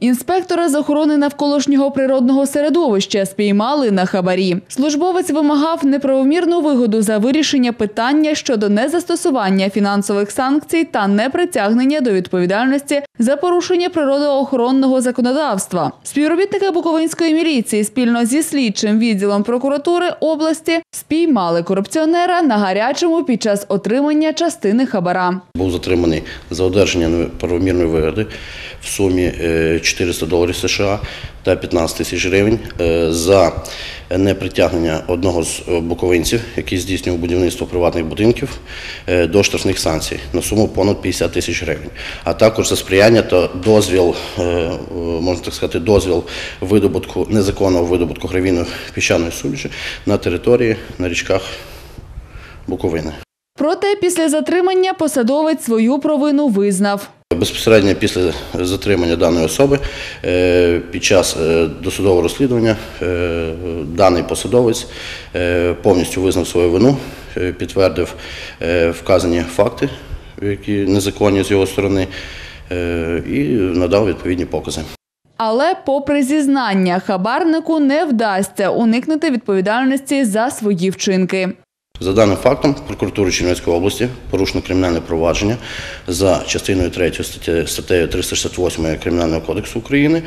Інспектора з охорони навколишнього природного середовища спіймали на хабарі. Службовець вимагав неправомірну вигоду за вирішення питання щодо незастосування фінансових санкцій та непритягнення до відповідальності за порушення природоохоронного законодавства. Співробітники Буковинської міліції спільно зі слідчим відділом прокуратури області спіймали корупціонера на гарячому під час отримання частини хабара. Був затриманий за одержання неправомірної вигоди в сумі е, 400 доларів США та 15 тисяч гривень е, за непритягнення одного з е, буковинців, який здійснював будівництво приватних будинків, е, до штрафних санкцій на суму понад 50 тисяч гривень, а також за сприяння та дозвіл, можна так сказати, дозвіл видобутку незаконного видобутку гравійної піщаної суміші на території на річках Буковини. Проте після затримання посадовець свою провину визнав. Безпосередньо після затримання даної особи е, під час е, досудового розслідування е, даний посадовець повністю визнав свою вину, підтвердив вказані факти, які незаконні з його сторони, і надав відповідні покази. Але, попри зізнання, хабарнику не вдасться уникнути відповідальності за свої вчинки. За даним фактом, прокуратури Чернівецької області порушено кримінальне провадження за частиною 3 статті, статтею 368 Кримінального кодексу України.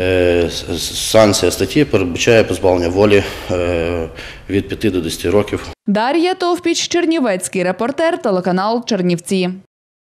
Е, Санкція статті передбачає позбавлення волі е, від 5 до 10 років Дар'я Товпіч, Чернівецький репортер, телеканал Чернівці.